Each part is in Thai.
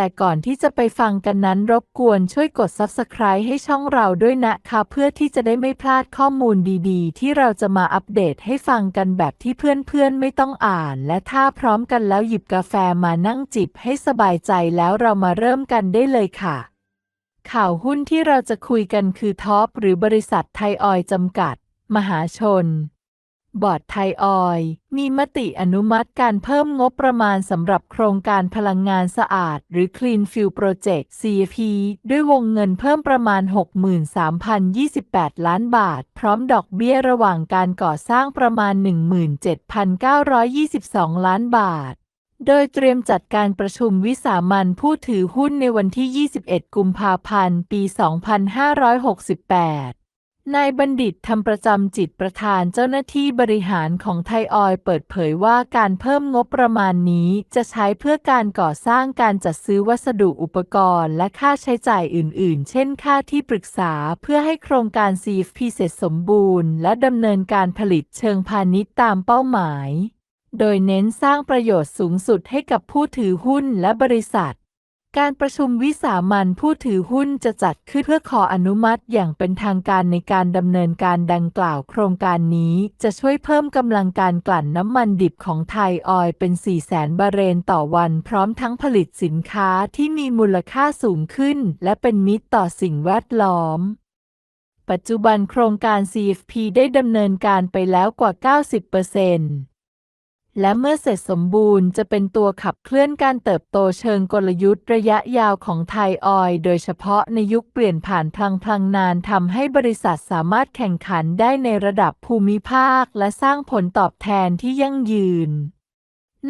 แต่ก่อนที่จะไปฟังกันนั้นรบกวนช่วยกด Subscribe ให้ช่องเราด้วยนะคะเพื่อที่จะได้ไม่พลาดข้อมูลดีๆ ที่เราจะมาอัปเดตให้ฟังกันแบบที่เพื่อนๆไม่ต้องอ่าน และถ้าพร้อมกันแล้วหยิบกาแฟมานั่งจิบให้สบายใจแล้วเรามาเริ่มกันได้เลยค่ะ ข่าวหุ้นที่เราจะคุยกันคือท็อปหรือบริษัทไทยออยจำกัด มหาชน บอร์ดไทยออยมีมติอนุมัติการเพิ่มงบประมาณสำหรับโครงการพลังงานสะอาด หรือ Clean Fuel Project CFP ด้วยวงเงินเพิ่มประมาณ 63,028 ล้านบาท พร้อมดอกเบี้ยระหว่างการก่อสร้างประมาณ 17,922 ล้านบาท โดยเตรียมจัดการประชุมวิสามันผู้ถือหุ้นในวันที่ 21 กุมภาพันธ์ ปี 2568 นายบัณฑิตทำประจำจิตประธานเจ้าหน้าที่บริหารของไทยออยเปิดเผยว่าการเพิ่มงบประมาณนี้จะใช้เพื่อการก่อสร้างการจัดซื้อวัสดุอุปกรณ์ และค่าใช้จ่ายอื่น ๆ เช่นค่าที่ปรึกษาเพื่อให้โครงการ CFP เสร็จสมบูรณ์ และดำเนินการผลิตเชิงพาณิชย์ตามเป้าหมาย โดยเน้นสร้างประโยชน์สูงสุดให้กับผู้ถือหุ้นและบริษัท การประชุมวิสามันผู้ถือหุ้นจะจัดขึ้นเพื่อขออนุมัติอย่างเป็นทางการในการดำเนินการดังกล่าวโครงการนี้ จะช่วยเพิ่มกำลังการกลั่นน้ำมันดิบของไทยออยเป็น 4 0 0แสนบาร์เรนต่อวันพร้อมทั้งผลิตสินค้าที่มีมูลค่าสูงขึ้น และเป็นมิตรต่อสิ่งแวดล้อมปัจจุบันโครงการ CFP ได้ดำเนินการไปแล้วกว่า 90% และเมื่อเสร็จสมบูรณ์จะเป็นตัวขับเคลื่อนการเติบโตเชิงกลยุทธ์ระยะยาวของไทยออยล์โดยเฉพาะในยุคเปลี่ยนผ่านพลังพลังนานทำให้บริษัทสามารถแข่งขันได้ในระดับภูมิภาค และสร้างผลตอบแทนที่ยั่งยืน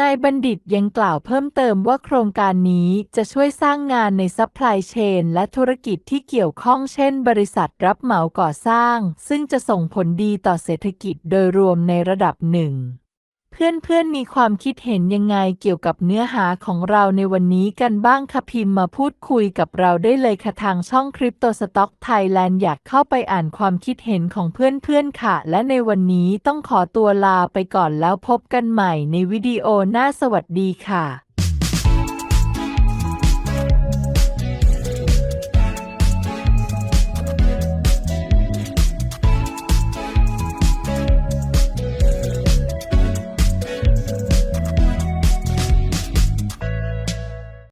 นายบัณฑิตยังกล่าวเพิ่มเติมว่าโครงการนี้จะช่วยสร้างงานในซัพพลายเชนและธุรกิจที่เกี่ยวข้องเช่นบริษัทรับเหมาก่อสร้าง ซึ่งจะส่งผลดีต่อเศรษฐกิจโดยรวมในระดับหนึ่ง เพื่อนๆมีความคิดเห็นยังไงเกี่ยวกับเนื้อหาของเราในวันนี้กันบ้างคะพิมพ์มาพูดคุยกับเราได้เลยค่ะทางช่องคริปโตสต็อกไทยแลนด์อยากเข้าไปอ่านความคิดเห็นของเพื่อนๆค่ะ และในวันนี้ต้องขอตัวลาไปก่อนแล้วพบกันใหม่ในวิดีโอหน้าสวัสดีค่ะ